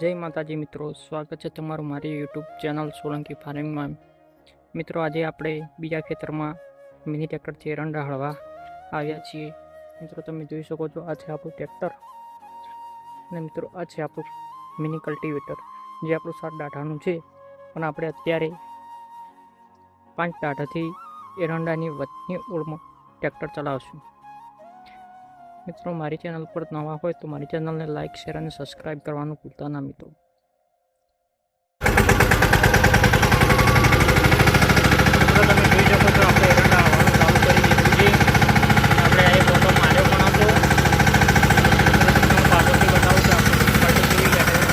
જય માતાજી મિત્રો, સ્વાગત છે તમારું મારી યુટ્યુબ ચેનલ સોલંકી ફાર્મિંગમાં. મિત્રો, આજે આપણે બીજા ખેતરમાં મિની ટ્રેક્ટરથી એરંડા હળવા આવ્યા છીએ. મિત્રો, તમે જોઈ શકો છો, આ છે આપણું ટ્રેક્ટર. અને મિત્રો, આ છે આપણું મિની કલ્ટિવેટર, જે આપણું સાત દાઢાનું છે. પણ આપણે અત્યારે પાંચ દાઢાથી એરંડાની વચ્ચેની ઓળમાં ટ્રેક્ટર ચલાવશું. મિત્રો, મારી ચેનલ પર નવા હોય તો મારી ચેનલને લાઇક શેર અને સબસ્ક્રાઇબ કરવાનું ભૂલતા ના મિત્રો તમે જોઈ શકો છો આપણે એરંડા આવવાનું ચાલુ કરી દીધું છે આપણે આ એક ઓટો માર્યો પણ હતો મિત્રો તમને હું પાછળથી બતાવું કે આપણે ક્વોલિટી કેવી છે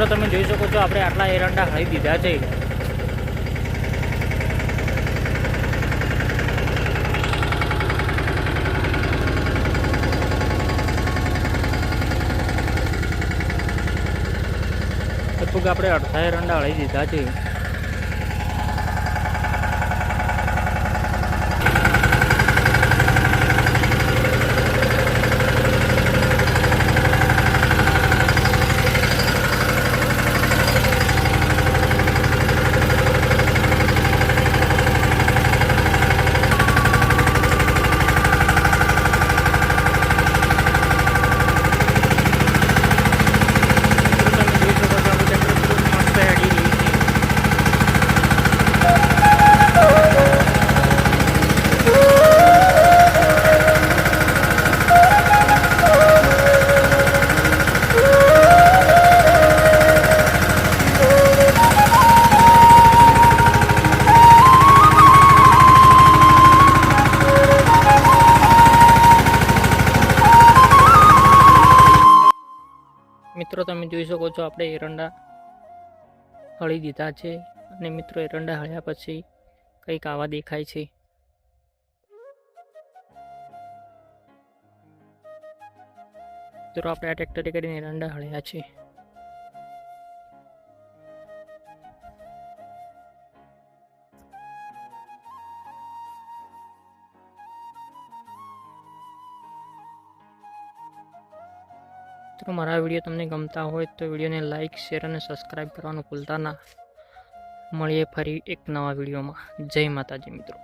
મિત્રો, તમે જોઈ શકો છો, આપણે આટલા એરંડા હળી દીધા છે. લગભગ આપણે અડધા એરંડા હળી દીધા છે. મિત્રો, તમે જોઈ શકો છો આપણે એરંડા હળી દીધા છે અને મિત્રો એરંડા હળ્યા પછી કંઈક આવા દેખાય છે. મિત્રો, આપણે આ ટ્રેક્ટરે કરીને એરંડા હળ્યા છે. મિત્રો, મારા વીડિયો તમને ગમતા હોય તો વિડીયોને લાઇક શેર અને સબસ્ક્રાઈબ કરવાનું ભૂલતા ના. મળીએ ફરી એક નવા વિડીયોમાં. જય માતાજી મિત્રો.